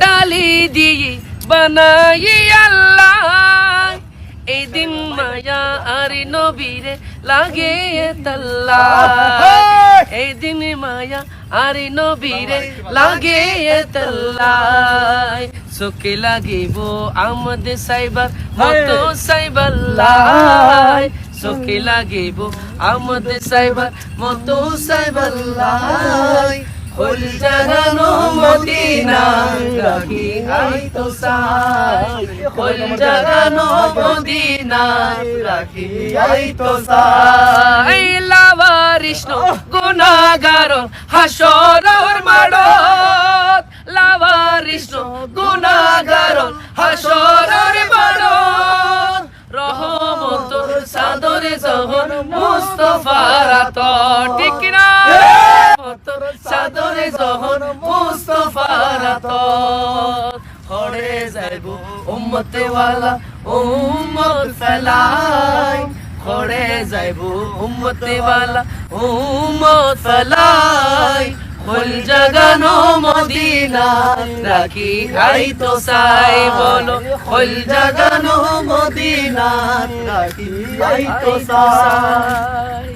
ডালি দিয়ে বানাই আল্লাহ এই দিন মায়া আর নবীরে লাগে তাল্লা এই দিন মায়া আর নবীরে লাগে তাল্লাই চোখে লাগিব আমাদের সাইবার মতো সাইবাল্লাই চোখে লাগিব আমাদের সাইবার মতো সাইবাল্লাই ফুল জাগানো মদিনা আই তো ফুল জাগানো মদিনা আই তো সাই। লাভারিষ্ণ গুনাগার হাসরর মাড়ত লাভারিষ্ণ গুনাগার হাসরর মাড়ত রহমতর সাদরে জহর মুস্তফার আতর ঠিক না রহমতর সাদরে জহর মুস্তফার আতর। খড়ে যাইব উম্মতে ওয়ালা উম্মত ফেলাই খড়ে যাইব উম্মতে ওয়ালা উম্মত ফেলাই ফুল জাগানো মদিনা রাখি আই তো সাই বলো। ফুল জাগানো মদিনা রাখি আই তো সাই।